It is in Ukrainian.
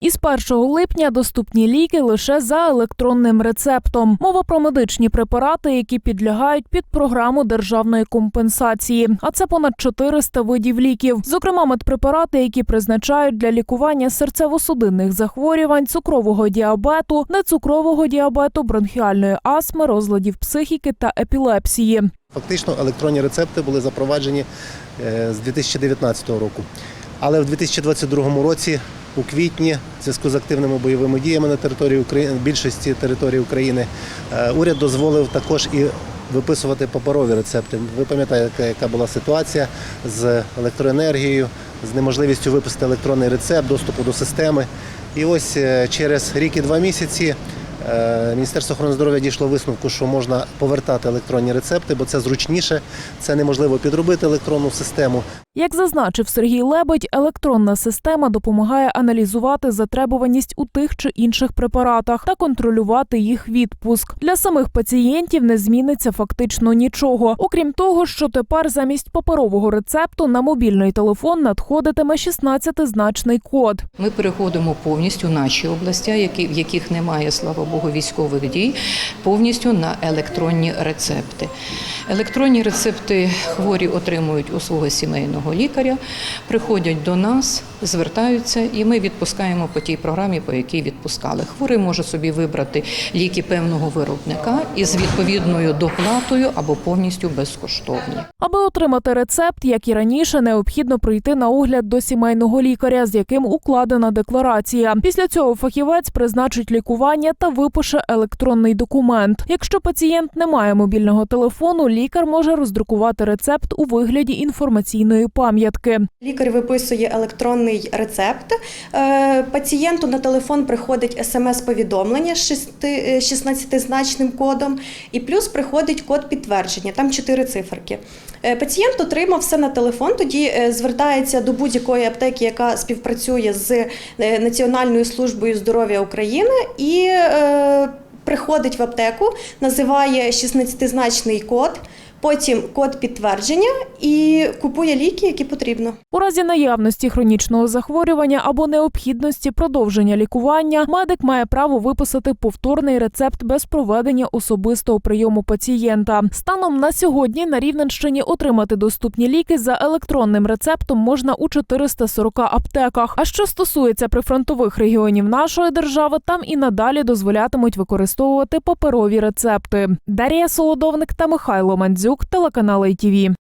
Із 1 липня доступні ліки лише за електронним рецептом. Мова про медичні препарати, які підлягають під програму державної компенсації. А це понад 400 видів ліків. Зокрема, медпрепарати, які призначають для лікування серцево-судинних захворювань, цукрового діабету, нецукрового діабету, бронхіальної астми, розладів психіки та епілепсії. Фактично електронні рецепти були запроваджені е, з 2019 року. Але в 2022 році, у квітні, в зв'язку з активними бойовими діями на території України, більшості території України, е, уряд дозволив також і виписувати паперові рецепти. Ви пам'ятаєте, яка була ситуація з електроенергією, з неможливістю виписати електронний рецепт, доступу до системи. І ось е, через рік і два місяці Міністерство охорони здоров'я дійшло висновку, що можна повертати електронні рецепти, бо це зручніше, це неможливо підробити електронну систему. Як зазначив Сергій Лебедь, електронна система допомагає аналізувати затребуваність у тих чи інших препаратах та контролювати їх відпуск. Для самих пацієнтів не зміниться фактично нічого, окрім того, що тепер замість паперового рецепту на мобільний телефон надходитиме 16-значний код. Ми переходимо повністю наші області, які, в яких немає, слава Богу, військових дій, повністю на електронні рецепти. Електронні рецепти хворі отримують у свого сімейного лікаря, приходять до нас, звертаються, і ми відпускаємо по тій програмі, по якій відпускали. Хворий може собі вибрати ліки певного виробника із відповідною доплатою або повністю безкоштовні. Аби отримати рецепт, як і раніше, необхідно прийти на огляд до сімейного лікаря, з яким укладена декларація. Після цього фахівець призначить лікування та випише електронний документ. Якщо пацієнт не має мобільного телефону, лікар може роздрукувати рецепт у вигляді інформаційної пам'ятки. Лікар виписує електронний рецепт. Е, Пацієнту на телефон приходить смс-повідомлення з шести- е, 16-значним кодом, і плюс приходить код підтвердження, там 4 циферки. Е, Пацієнт отримав все на телефон, тоді звертається до будь-якої аптеки, яка співпрацює з Національною службою здоров'я України, і приходить в аптеку, називає 16-значний код. Потім код підтвердження і купує ліки, які потрібно. У разі наявності хронічного захворювання або необхідності продовження лікування, медик має право виписати повторний рецепт без проведення особистого прийому пацієнта. Станом на сьогодні на Рівненщині отримати доступні ліки за електронним рецептом можна у 440 аптеках. А що стосується прифронтових регіонів нашої держави, там і надалі дозволятимуть використовувати паперові рецепти. Дарія Солодовник та Михайло Мандзюк, телеканал ITV.